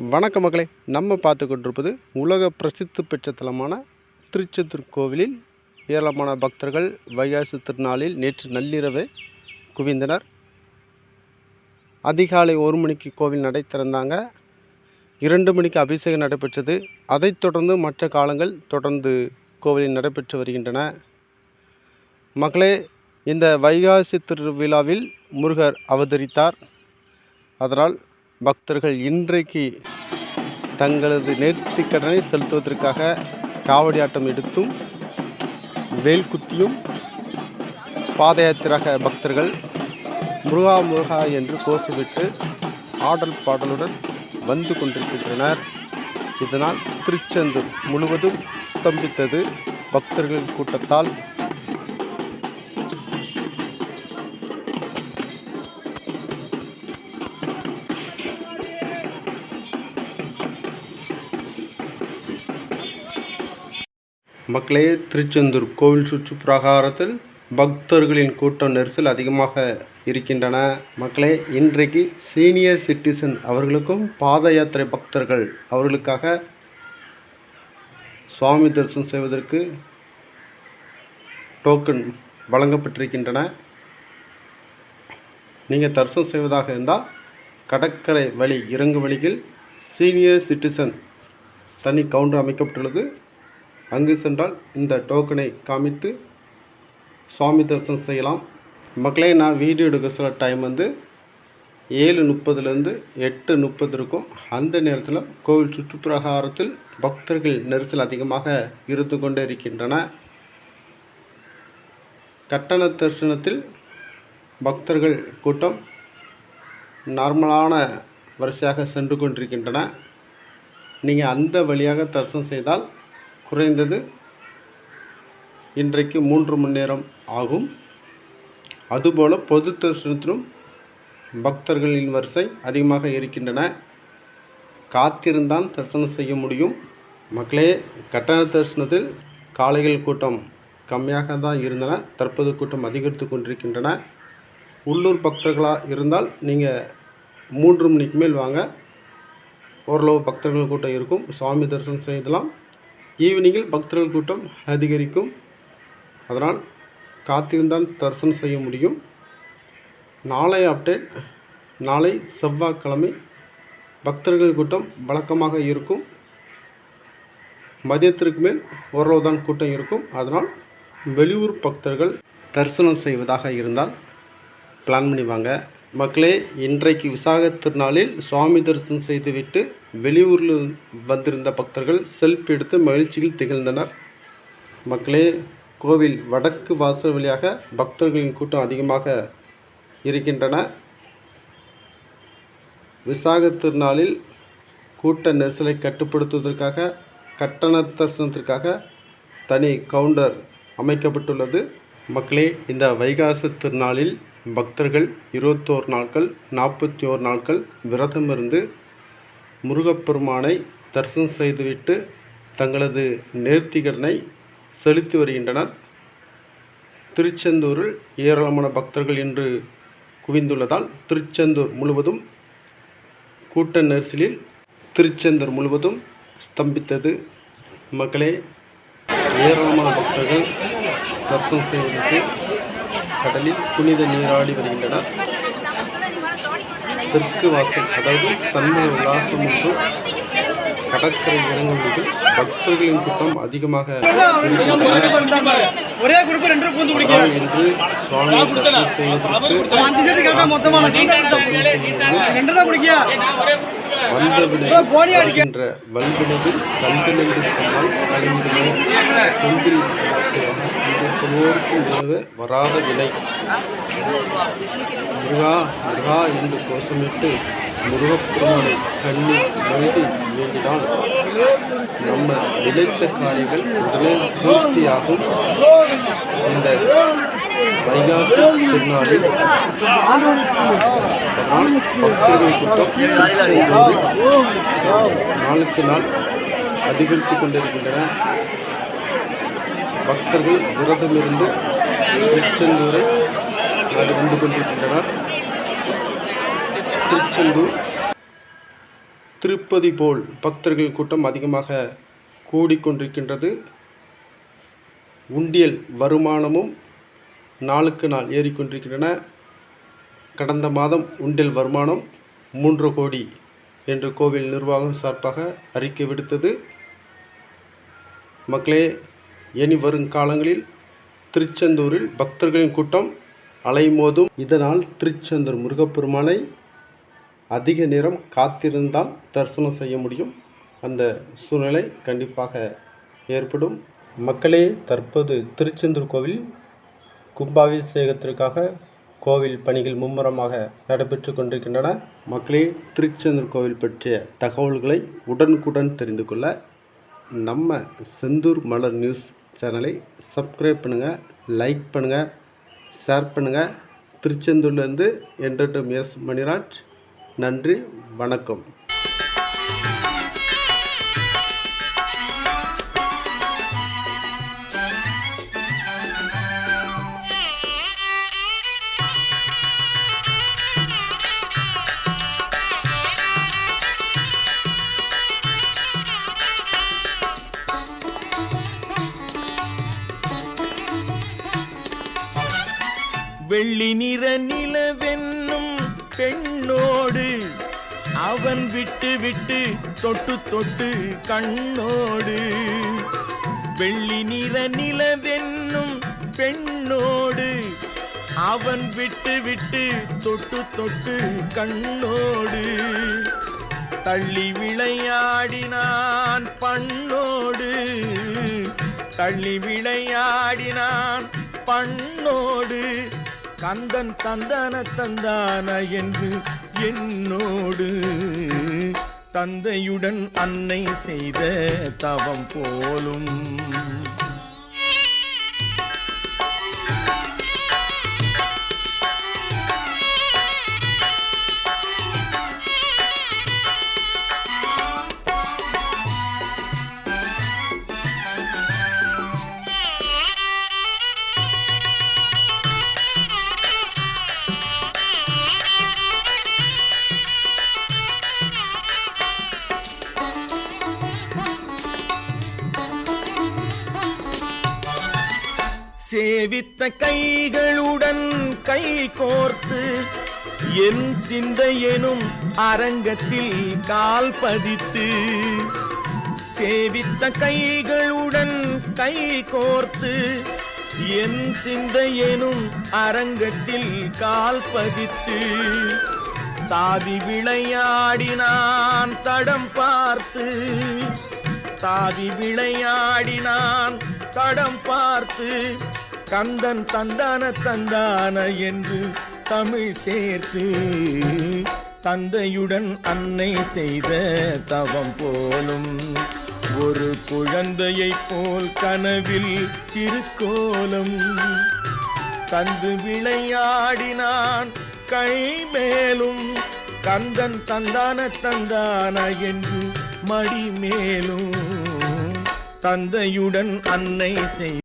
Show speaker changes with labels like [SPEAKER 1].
[SPEAKER 1] வணக்க மக்களே. நம்ம பார்த்து கொண்டிருப்பது உலக பிரசித்தி பெற்ற தலமான திருச்செந்தூர் கோவிலில் ஏராளமான பக்தர்கள் வைகாசி திருநாளில் நேற்று நள்ளிரவே குவிந்தனர். அதிகாலை ஒரு மணிக்கு கோவில் நடை திறந்தாங்க. இரண்டு மணிக்கு அபிஷேகம் நடைபெற்றது. அதைத் தொடர்ந்து மற்ற காலங்கள் தொடர்ந்து கோவிலில் நடைபெற்று வருகின்றன. மக்களே இந்த வைகாசி திருவிழாவில் முருகர் அவதரித்தார். அதனால் பக்தர்கள் இன்றைக்கு தங்களது நேர்த்தி கடனை செலுத்துவதற்காக காவடி ஆட்டம் எடுத்தும் வேல் குத்தியும் பாத யாத்திராக பக்தர்கள் முருகா முருகா என்று கோஷமிட்டு ஆடல் பாடலுடன் வந்து கொண்டிருக்கின்றனர். இதனால் திருச்செந்தூர் முழுவதும் ஸ்தம்பித்தது பக்தர்கள் கூட்டத்தால் மக்களே திருச்செந்தூர் கோவில் சுற்று பிரகாரத்தில் பக்தர்களின் கூட்டம் நெரிசல் அதிகமாக இருக்கின்றன. மக்களே இன்றைக்கு சீனியர் சிட்டிசன் அவர்களுக்கும் பாத யாத்திரை பக்தர்கள் அவர்களுக்காக சுவாமி தரிசனம் செய்வதற்கு டோக்கன் வழங்கப்பட்டிருக்கின்றன. நீங்கள் தரிசனம் செய்வதாக இருந்தால் கடற்கரை வழி இறங்கு வழியில் சீனியர் சிட்டிசன் தனி கவுண்டர் அமைக்கப்பட்டுள்ளது. அங்கு சென்றால் இந்த டோக்கனை காமித்து சுவாமி தரிசனம் செய்யலாம். மக்களே நான் வீடியோ எடுக்க சில டைம் வந்து ஏழு முப்பதுலேருந்து எட்டு முப்பது இருக்கும். அந்த நேரத்தில் கோவில் சுற்றுப்பிரகாரத்தில் பக்தர்கள் நெரிசல் அதிகமாக இருந்து கொண்டே இருக்கின்றன. கட்டண தரிசனத்தில் பக்தர்கள் கூட்டம் நார்மலான வரிசையாக சென்று கொண்டிருக்கின்றன. நீங்கள் அந்த வழியாக தரிசனம் செய்தால் குறைந்தது இன்றைக்கு மூன்று மணி நேரம் ஆகும். அதுபோல் பொது தரிசனத்திலும் பக்தர்களின் வரிசை அதிகமாக இருக்கின்றன. காத்திருந்தான் தரிசனம் செய்ய முடியும். மக்களே கட்டண தரிசனத்தில் காளைகள் கூட்டம் கம்மியாக தான் இருந்தன. தற்போது கூட்டம் அதிகரித்து கொண்டிருக்கின்றன. உள்ளூர் பக்தர்களாக இருந்தால் நீங்கள் மூன்று மணிக்கு மேல் வாங்க. ஓரளவு பக்தர்கள் கூட்டம் இருக்கும். சுவாமி தரிசனம் செய்யலாம். ஈவினிங்கில் பக்தர்கள் கூட்டம் அதிகரிக்கும். அதனால் காத்திருந்தான் தரிசனம் செய்ய முடியும். நாளை அப்டேட் நாளை செவ்வாய்க்கிழமை பக்தர்கள் கூட்டம் வழக்கமாக இருக்கும். மதியத்திற்கு மேல் ஓரளவு தான் கூட்டம் இருக்கும். அதனால் வெளியூர் பக்தர்கள் தரிசனம் செய்வதாக இருந்தால் பிளான் பண்ணி வாங்க. மக்களே இன்றைக்கு விசாக திருநாளில் சுவாமி தரிசனம் செய்துவிட்டு வெளியூரில் வந்திருந்த பக்தர்கள் செல்ஃபி எடுத்து மகிழ்ச்சியில் திகழ்ந்தனர். மக்களே கோவில் வடக்கு வாசல் வழியாக பக்தர்களின் கூட்டம் அதிகமாக இருக்கின்றன. விசாக திருநாளில் கூட்ட நெரிசலை கட்டுப்படுத்துவதற்காக கட்டண தரிசனத்திற்காக தனி கவுண்டர் அமைக்கப்பட்டுள்ளது. மக்களே இந்த வைகாசி திருநாளில் பக்தர்கள் இருபத்தோரு நாட்கள் நாற்பத்தி ஓரு நாட்கள் விரதம் இருந்து முருகப்பெருமானை தரிசனம் செய்துவிட்டு தங்களது நேர்த்திகடனை செலுத்தி வருகின்றனர். திருச்செந்தூரில் ஏராளமான பக்தர்கள் இன்று குவிந்துள்ளதால் திருச்செந்தூர் முழுவதும் கூட்ட நெரிசலில் திருச்செந்தூர் முழுவதும் ஸ்தம்பித்தது. மக்களே ஏராளமான பக்தர்கள் தரிசனம் செய்வதற்கு கடலில் புனித நீராடி வருகின்றனர் தெற்கு வாசல் அதாவது சண்முக விலாசம் என்று கடற்கரை இறங்குவதில் பக்தர்களின் கூட்டம் அதிகமாக
[SPEAKER 2] ஒரே குரூப் ரெண்டு பூந்து
[SPEAKER 1] ஆனால் இன்று சுவாமி தரிசனம் செய்வதற்கு
[SPEAKER 2] அஞ்சு செட்டு கேட்டா மொத்தமா
[SPEAKER 1] தரிசனம் செய்வது
[SPEAKER 2] ரெண்டு தான் குடிக்கியா
[SPEAKER 1] வந்த வினை வருகின்ற வல்வினையில் கந்தனென்று சொன்னால் கலைந்துமே செந்தில் இது சொல்வோருக்கு உணவு வராத வினை. முருகா முருகா என்று கோஷமிட்டு முருகப்பெருமானை கண்ணீர் மல்டி வேண்டினால் நம்ம நினைத்த காரியங்கள் உடனே பூர்த்தியாகும். இந்த வைகாசி திருநாளில் கூட்டம் நாளுக்கு நாள் அதிகரித்து கொண்டிருக்கின்றன பக்தர்கள் விரதமிருந்து திருச்செந்தூரை நாடு வந்து கொண்டிருக்கின்றனர் திருச்செந்தூர் திருப்பதி போல் பக்தர்கள் கூட்டம் அதிகமாக கூடிக்கொண்டிருக்கின்றது. உண்டியல் வருமானமும் நாளுக்கு நாள் ஏறிக்கொண்டிருக்கின்றன. கடந்த மாதம் உண்டில் வருமானம் மூன்று கோடி என்று கோவில் நிர்வாகம் சார்பாக அறிக்கை விடுத்தது. மக்களே இனி வரும் காலங்களில் திருச்செந்தூரில் பக்தர்களின் கூட்டம் அலைமோதும். இதனால் திருச்செந்தூர் முருகப்பெருமானை அதிக நேரம் காத்திருந்தால் தரிசனம் செய்ய முடியும். அந்த சூழ்நிலை கண்டிப்பாக ஏற்படும். மக்களே தற்போது திருச்செந்தூர் கோவில் கும்பாபிஷேகத்திற்காக கோவில் பணிகள் மும்முரமாக நடைபெற்று கொண்டிருக்கின்றன. மக்களே திருச்செந்தூர் கோவில் பற்றிய தகவல்களை உடனுக்குடன் தெரிந்து கொள்ள நம்ம செந்தூர் மலர் நியூஸ் சேனலை சப்ஸ்கிரைப் பண்ணுங்கள் லைக் பண்ணுங்கள் ஷேர் பண்ணுங்கள் திருச்செந்தூர்லேருந்து என்டர்டம் எஸ் மணிராஜ். நன்றி வணக்கம்.
[SPEAKER 3] வெள்ளி நிற நிலவென்னும் பெண்ணோடு அவன் விட்டு விட்டு தொட்டு தொட்டு கண்ணோடு. வெள்ளி நிற நிலவென்னும் பெண்ணோடு அவன் விட்டு விட்டு தொட்டு தொட்டு கண்ணோடு. தள்ளி விளையாடினான் பண்ணோடு. தள்ளி விளையாடினான் பண்ணோடு. கந்தன் தந்தன தந்தான என்று என்னோடு தந்தையுடன் அன்னை செய்த தவம் போலும். சேவித்த கைகளுடன் கை கோர்த்து என் சிந்தையெனும் அரங்கத்தில் கால் பதித்து சேவித்த கைகளுடன் கை கோர்த்து என் சிந்தையெனும் அரங்கத்தில் கால் பதித்து தாவி விளையாடினான் தடம் பார்த்து தாவி விளையாடினான் தடம் பார்த்து கந்தன் தந்தான தந்தான என்று தமிழ் சேர்த்து தந்தையுடன் அன்னை செய்த தவம் போலும். ஒரு குழந்தையைப் போல் கனவில் திருக்கோலம். தந்து விளையாடினான் கை மேலும். கந்தன் தந்தான தந்தான என்று மடி மேலும். தந்தையுடன் அன்னை செய்